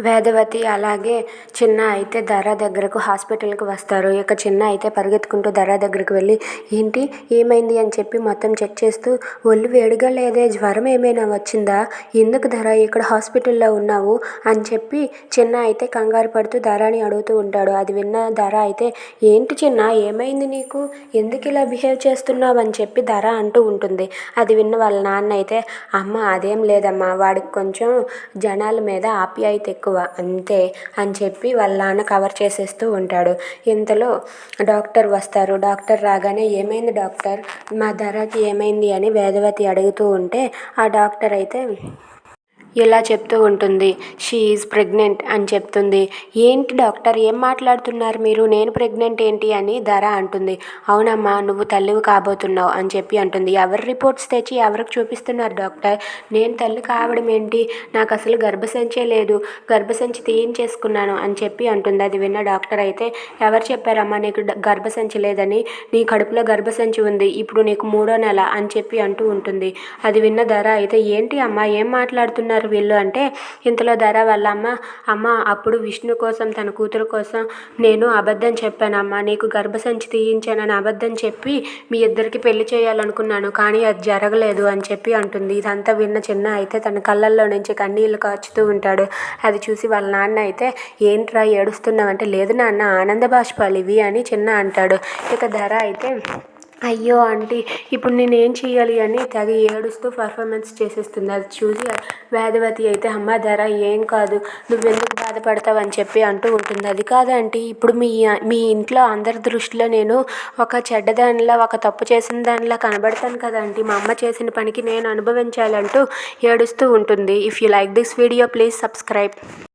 వేదవతి అలాగే చిన్న అయితే ధర దగ్గరకు హాస్పిటల్కి వస్తారు. ఇక చిన్న అయితే పరిగెత్తుకుంటూ ధర దగ్గరకు వెళ్ళి ఏంటి? ఏమైంది? అని చెప్పి మొత్తం చెక్ చేస్తూ ఒళ్ళు వేడిగా లేదే జ్వరం ఏమైనా వచ్చిందా? ఎందుకు ధర ఇక్కడ హాస్పిటల్లో ఉన్నావు? అని చెప్పి చిన్న అయితే కంగారు పడుతూ ధరని అడుగుతూ ఉంటాడు. అది విన్న ధర అయితే ఏంటి చిన్న? ఏమైంది నీకు? ఎందుకు ఇలా బిహేవ్ చేస్తున్నావు? అని చెప్పి ధర అంటూ ఉంటుంది. అది విన్న వాళ్ళ నాన్న అయితే అమ్మ అదేం లేదమ్మా. వాడికి కొంచెం జనాల మీద ఆప్యాయత ఎక్కువ అంతే అని చెప్పి వాళ్ళ నాన్న కవర్ చేసేస్తూ ఉంటాడు. ఇంతలో డాక్టర్ వస్తారు. డాక్టర్ రాగానే ఏమైంది డాక్టర్? మా ధరకి ఏమైంది? అని వేదవతి అడుగుతూ ఉంటే ఆ డాక్టర్ అయితే ఇలా చెప్తూ ఉంటుంది. షీ ఈజ్ ప్రెగ్నెంట్ అని చెప్తుంది. ఏంటి డాక్టర్ ఏం మాట్లాడుతున్నారు మీరు? నేను ప్రెగ్నెంట్ ఏంటి? అని ధర అంటుంది. అవునమ్మా నువ్వు తల్లివి కాబోతున్నావు అని చెప్పి అంటుంది. ఎవరి రిపోర్ట్స్ తెచ్చి ఎవరికి చూపిస్తున్నారు డాక్టర్? నేను తల్లి కావడం ఏంటి? నాకు అసలు గర్భసంచే లేదు. గర్భసంచి తీయించేసుకున్నాను అని చెప్పి అంటుంది. అది విన్న డాక్టర్ అయితే ఎవరు చెప్పారమ్మా నీకు గర్భసంచి లేదని? నీ కడుపులో గర్భసంచి ఉంది. ఇప్పుడు నీకు మూడో నెల అని చెప్పి అంటూ ఉంటుంది. అది విన్న ధర అయితే ఏంటి అమ్మా ఏం మాట్లాడుతున్నారు? వీళ్ళు అంటే ఇంతలో ధర వాళ్ళ అమ్మ అమ్మ అప్పుడు విష్ణు కోసం తన కూతురు కోసం నేను అబద్ధం చెప్పానమ్మా నీకు గర్భసంచి తీయించానని అబద్ధం చెప్పి మీ ఇద్దరికి పెళ్ళి చేయాలనుకున్నాను కానీ అది జరగలేదు అని చెప్పి అంటుంది. ఇదంతా విన్న చిన్న అయితే తన కళ్ళల్లో నుంచి కన్నీళ్ళు కాచుతూ ఉంటాడు. అది చూసి వాళ్ళ నాన్న అయితే ఏంట్రా ఏడుస్తున్నావంటే లేదు నాన్న ఆనంద బాష్పాలు ఇవి అని చిన్న అంటాడు. ఇక ధర అయితే అయ్యో ఆంటీ ఇప్పుడు నేను ఏం చేయాలి అని తెగ ఏడుస్తూ పర్ఫార్మెన్స్ చేసేస్తుంది. అది చూసి వేదవతి అయితే అమ్మ ధర ఏం కాదు. నువ్వెందుకు బాధపడతావు? అని చెప్పి అంటూ ఉంటుంది. అది కాదంటీ ఇప్పుడు మీ మీ ఇంట్లో అందరి దృష్టిలో నేను ఒక చెడ్డదానిలా ఒక తప్పు చేసిన దానిలా కనబడతాను కదండి మా అమ్మ చేసిన పనికి నేను అనుభవించాలంటూ ఏడుస్తూ ఉంటుంది. If you like this video please subscribe